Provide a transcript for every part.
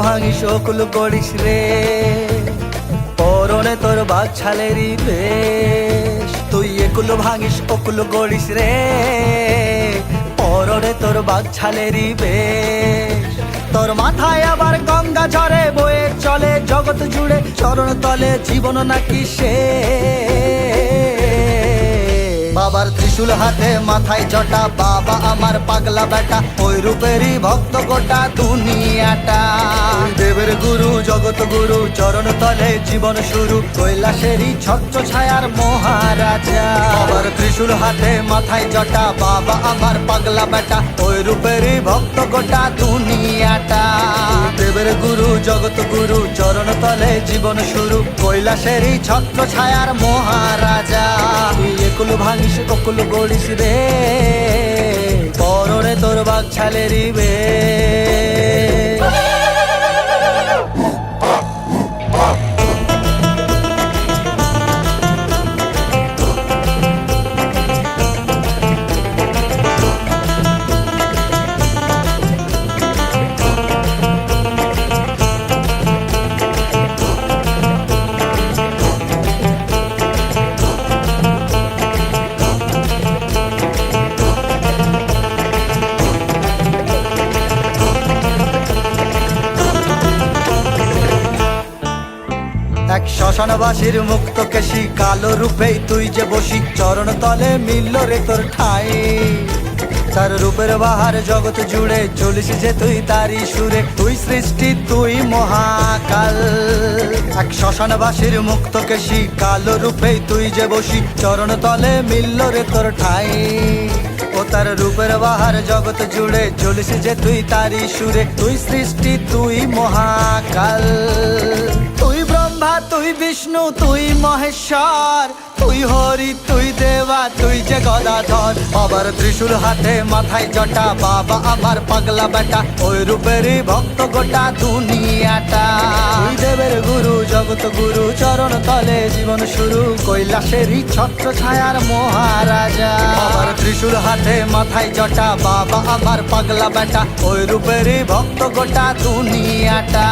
ভাঙিস অকুল করিস রে। পরনে তোর বাঘ ছালেরই বেশ। তুই একুল ভাঙিস, অকুল করিস রে। পরনে তোর বাঘ ছালেরই বেশ। তোর মাথায় আবার গঙ্গা ঝরে বয়ে চলে জগৎ জুড়ে। চরণ তলে জীবন নাকি সে বাবার ত্রিশূল হাতে মাথায় জটা, বাবা আমার পাগলা বেটা ওই রূপেরই ভক্ত গোটা দুনিয়াটা। দেবের গুরু, জগৎ গুরু, চরণ তলে জীবন শুরু, কৈলাসেরই ছত্র ছায়ার মহারাজা। বাবার ত্রিশূল হাতে মাথায় জটা, বাবা আমার পাগলা বেটা ওই রূপেরই ভক্ত গোটা দুনিয়াটা। দেবের গুরু, জগৎ গুরু, চরণ তলে জীবন শুরু, কৈলাসেরই ছত্র ছায়ার মহারাজা। একুল ভাঙিস ককুল গড়িস রে। পরনে তোর বাঘ ছালেরই বে শ্মশানবাসীর মুক্ত কেশি কালো রূপেই তুই যে বসি চরণ তলে মিলল রে তোর ঠাই। তার রূপের বাহার জগৎ জুড়ে চলিস যে তুই তারি সুরে তুই সৃষ্টি, তুই মহাকাল। এক শ্মশানবাসীর মুক্ত কেশি কালো রূপেই তুই যে বসি চরণ তলে মিলল রে তোর ঠাই। ও তার রূপের বাহার জগৎ জুড়ে চলিস যে তুই তারি সুরে তুই সৃষ্টি, তুই মহাকাল। ব্রহ্মা তুই বিষ্ণু তুই মহেশ্বর তুই হরি তুই দেবা তুই যে গদাধর। আবার ত্রিশূল হাতে মাথায় জটা বাবা আমার পাগলা বেটা ওই রূপেরই ভক্ত গোটা দুনিয়াটা। তুই দেবের গুরু জগত গুরু চরণ তলে জীবন শুরু কৈলাসেরই ছত্র ছায়ার মহারাজা। আবার ত্রিশূল হাতে মাথায় জটা বাবা আমার পাগলা বেটা ওই রূপেরই ভক্ত গোটা দুনিয়াটা।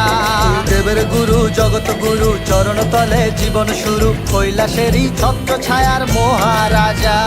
দেবের গুরু জগত গুরু চরণ তলে জীবন শুরু। কৈলাসেরই ছত্র ছায়ার মহারাজা।